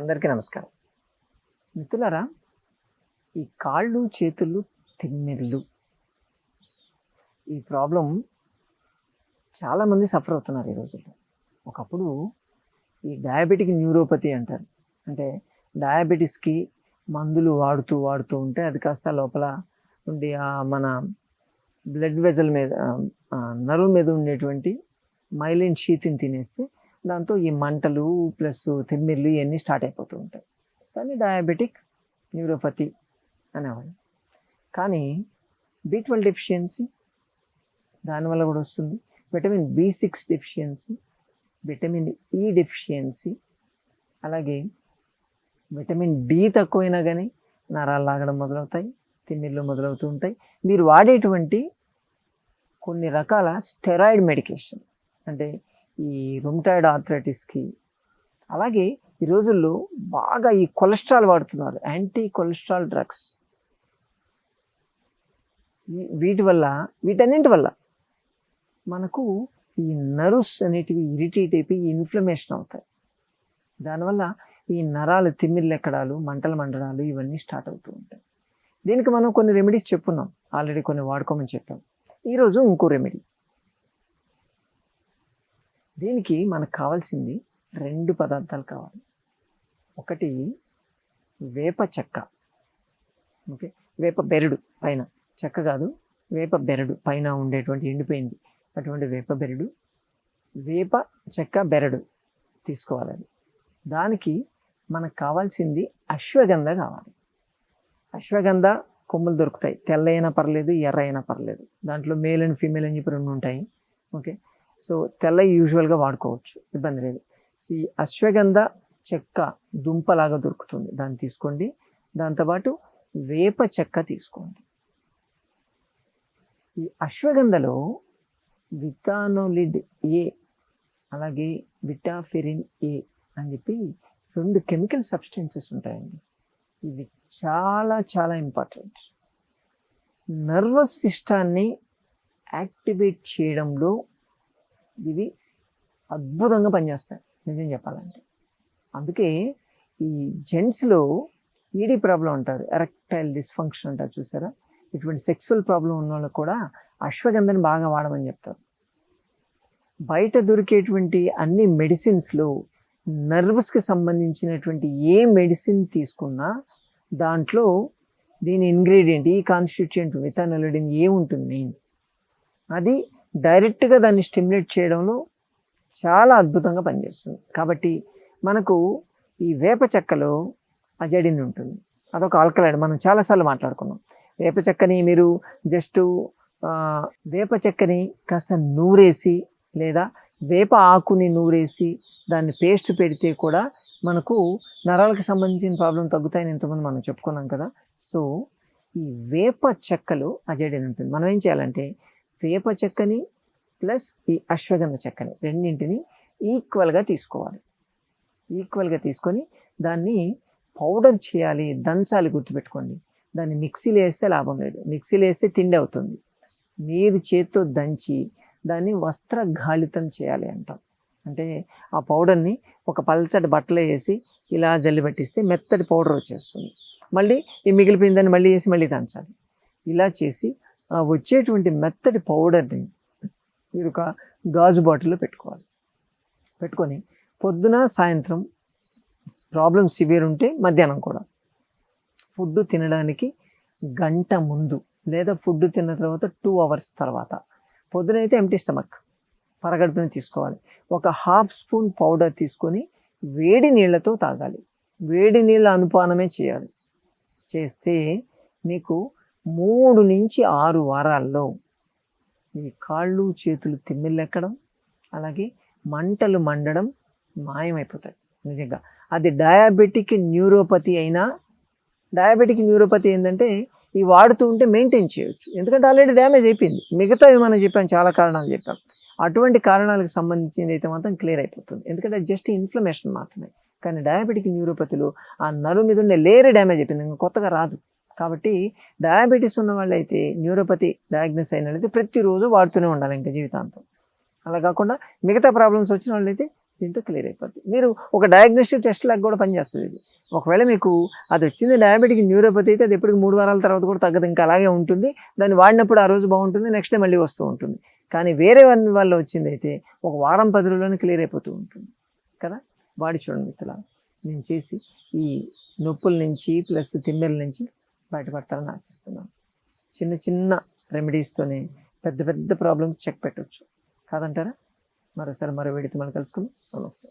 అందరికీ నమస్కారం. మిత్రులారా ఈ కాళ్ళు చేతులు తిమ్మిర్లు ఈ ప్రాబ్లం చాలామంది సఫర్ అవుతున్నారు ఈ రోజుల్లో. ఒకప్పుడు ఈ డయాబెటిక్ న్యూరోపతి అంటారు. అంటే డయాబెటీస్కి మందులు వాడుతూ వాడుతూ ఉంటే అది కాస్త లోపల ఉండి ఆ మన బ్లడ్ వెజల్ మీద నరువు మీద ఉండేటువంటి మైలిన్ షీతిని తినేస్తే దాంతో ఈ మంటలు ప్లస్ తిమ్మిర్లు ఇవన్నీ స్టార్ట్ అయిపోతూ ఉంటాయి. కానీ డయాబెటిక్ న్యూరోపతి అనేవాళ్ళు. కానీ బి ట్వెల్వ్ డెఫిషియన్సీ దానివల్ల కూడా వస్తుంది. Vitamin B six deficiency vitamin E deficiency అలాగే విటమిన్ డి తక్కువైనా కానీ నరాలు లాగడం మొదలవుతాయి తిమ్మిర్లు మొదలవుతూ ఉంటాయి. మీరు వాడేటువంటి కొన్ని రకాల స్టెరాయిడ్ మెడికేషన్ అంటే ఈ రుమ్టాయిడ్ ఆర్థరైటిస్కి అలాగే ఈ రోజుల్లో బాగా ఈ కొలెస్ట్రాల్ వాడుతున్నారు యాంటీ కొలెస్ట్రాల్ డ్రగ్స్ వీటి వల్ల వీటన్నింటి వల్ల మనకు ఈ నర్వ్స్ అనేటివి ఇరిటేట్ అయిపోయి ఇన్ఫ్లమేషన్ అవుతాయి. దానివల్ల ఈ నరాలు తిమ్మిర్లెక్కడాలు మంటలు మండడాలు ఇవన్నీ స్టార్ట్ అవుతూ ఉంటాయి. దీనికి మనం కొన్ని రెమెడీస్ చెప్పున్నాం. ఆల్రెడీ కొన్ని వాడుకోమని చెప్పాం. ఈరోజు ఇంకో రెమెడీ దీనికి మనకు కావాల్సింది రెండు పదార్థాలు కావాలి. ఒకటి వేప చెక్క. ఓకే? వేప బెరడు పైన. చెక్క కాదు వేప బెరడు పైన ఉండేటువంటి ఎండిపోయింది. అటువంటి వేప బెరడు వేప చెక్క బెరడు తీసుకోవాలి దానికి మనకు కావాల్సింది అశ్వగంధ కావాలి. అశ్వగంధ కొమ్ములు దొరుకుతాయి. తెల్ల అయినా పర్లేదు ఎర్ర అయినా పర్లేదు. దాంట్లో మేల్ అండ్ ఫీమేల్ అని చెప్పి రెండు ఉంటాయి. ఓకే? సో తెల్ల యూజువల్గా వాడుకోవచ్చు. ఇబ్బంది లేదు. ఈ అశ్వగంధ చెక్క దుంపలాగా దొరుకుతుంది. దాన్ని తీసుకోండి. దాంతోపాటు వేప చెక్క తీసుకోండి. ఈ అశ్వగంధలో విటానోలిడ్ ఏ అలాగే విటాఫెరిన్ ఏ అని చెప్పి రెండు కెమికల్ సబ్స్టెన్సెస్ ఉంటాయండి. ఇవి చాలా చాలా ఇంపార్టెంట్. నర్వస్ సిస్టాన్ని యాక్టివేట్ చేయడంలో ఇవి అద్భుతంగా పనిచేస్తాయి నిజం చెప్పాలంటే. అందుకే ఈ జెంట్స్లో ఈడీ ప్రాబ్లం అంటారు ఎరెక్టైల్ డిస్ఫంక్షన్ అంటారు చూసారా? ఇటువంటి సెక్సువల్ ప్రాబ్లం ఉన్న వాళ్ళకు కూడా అశ్వగంధని బాగా వాడమని చెప్తారు. బయట దొరికేటువంటి అన్ని మెడిసిన్స్లో నర్వ్స్కి సంబంధించినటువంటి ఏ మెడిసిన్ తీసుకున్నా దాంట్లో దీని ఇంగ్రీడియంట్ ఈ కాన్స్టిట్యూంట్ వితానలుడిన్ ఏ ఉంటుంది? మెయిన్ అది డైరెక్ట్గా దాన్ని స్టిమ్యులేట్ చేయడంలో చాలా అద్భుతంగా పనిచేస్తుంది. కాబట్టి మనకు ఈ వేప చెక్కలో అజడిన్ ఉంటుంది. అదొక ఆల్కలైడ్ మనం చాలాసార్లు మాట్లాడుకున్నాం. వేప చెక్కని మీరు జస్ట్ వేప చెక్కని కాస్త నూరేసి లేదా వేప ఆకుని నూరేసి దాన్ని పేస్ట్ పెడితే కూడా మనకు నరాలకు సంబంధించిన ప్రాబ్లం తగ్గుతాయని ఇంతకుముందు మనం చెప్పుకున్నాం కదా. సో ఈ వేప చెక్కలు అజడిన్ ఉంటుంది. మనం ఏం చేయాలంటే వేప చెక్కని ప్లస్ ఈ అశ్వగంధ చెక్కని రెండింటిని ఈక్వల్గా తీసుకోవాలి. ఈక్వల్గా తీసుకొని దాన్ని పౌడర్ చేయాలి దంచాలి గుర్తుపెట్టుకోండి. దాన్ని మిక్సీలో వేస్తే లాభం లేదు. మిక్సీలో వేస్తే తిండి అవుతుంది. మీరు చేత్తో దంచి దాన్ని వస్త్ర గాళితం చేయాలి అంటాం. అంటే ఆ పౌడర్ని ఒక పల్చటి బట్టలో వేసి ఇలా జల్లిపెట్టిస్తే మెత్తటి పౌడర్ వచ్చేస్తుంది. మళ్ళీ ఈ మిగిలిపోయిందని మళ్ళీ వేసి మళ్ళీ దంచాలి. ఇలా చేసి ఆ వచ్చేటువంటి మెత్తటి పౌడర్ని మీరు ఒక గాజు బాటిల్లో పెట్టుకోవాలి. పెట్టుకొని పొద్దున సాయంత్రం ప్రాబ్లం సివియర్ ఉంటే మధ్యాహ్నం కూడా. ఫుడ్ తినడానికి గంట ముందు లేదా ఫుడ్ తిన్న తర్వాత టూ అవర్స్ తర్వాత. పొద్దునైతే ఎంటీ స్టమక్ పరగడుపుని తీసుకోవాలి. ఒక హాఫ్ స్పూన్ పౌడర్ తీసుకొని వేడి నీళ్ళతో తాగాలి. వేడి నీళ్ళ అనుపానమే చేయాలి. చేస్తే మీకు మూడు నుంచి ఆరు వారాల్లో ఈ కాళ్ళు చేతులు తిమ్మిళ్ళెక్కడం అలాగే మంటలు మండడం మాయమైపోతాయి నిజంగా. అది డయాబెటిక్ న్యూరోపతి అయినా డయాబెటిక్ న్యూరోపతి ఏంటంటే ఈ వాడుతూ ఉంటే మెయింటైన్ చేయొచ్చు. ఎందుకంటే ఆల్రెడీ డ్యామేజ్ అయిపోయింది. మిగతావి మనం చెప్పాం చాలా కారణాలు చెప్పాం. అటువంటి కారణాలకు సంబంధించింది అయితే మాత్రం క్లియర్ అయిపోతుంది. ఎందుకంటే జస్ట్ ఇన్ఫ్లమేషన్ మాత్రమే. కానీ డయాబెటిక్ న్యూరోపతిలో ఆ నరు మీద ఉండే లేయర్ డ్యామేజ్ అయిపోయింది. ఇంకా కొత్తగా రాదు. కాబట్టి డయాబెటీస్ ఉన్న వాళ్ళైతే న్యూరోపతి డయాగ్నోస్ అయిన వాళ్ళైతే ప్రతిరోజు వాడుతూనే ఉండాలి ఇంకా జీవితాంతం. అలా కాకుండా మిగతా ప్రాబ్లమ్స్ వచ్చిన వాళ్ళైతే దీంతో క్లియర్ అయిపోతుంది మీరు ఒక డయాగ్నోస్టిక్ టెస్ట్ లాగా కూడా పనిచేస్తుంది ఇది. ఒకవేళ మీకు అది వచ్చింది డయాబెటిక్ న్యూరోపతి అయితే అది ఎప్పటికి మూడు వారాల తర్వాత కూడా తగ్గదు. ఇంకా అలాగే ఉంటుంది. దాన్ని వాడినప్పుడు ఆ రోజు బాగుంటుంది నెక్స్ట్ డే మళ్ళీ వస్తూ ఉంటుంది. కానీ వేరే వన్ వల్ల వచ్చింది అయితే ఒక వారం పది రోజుల్లోనే క్లియర్ అయిపోతూ ఉంటుంది. కదా? వాడి చూడండి మిత్రుల నేను చేసి ఈ నొప్పుల నుంచి ప్లస్ తిమ్మెల నుంచి బయటపడతారని ఆశిస్తున్నాను చిన్న చిన్న రెమెడీస్తోనే పెద్ద పెద్ద ప్రాబ్లమ్స్ చెక్ పెట్టవచ్చు కాదంటారా? మరోసారి మరో వేడితో మనం కలుసుకుందాం. నమస్తే.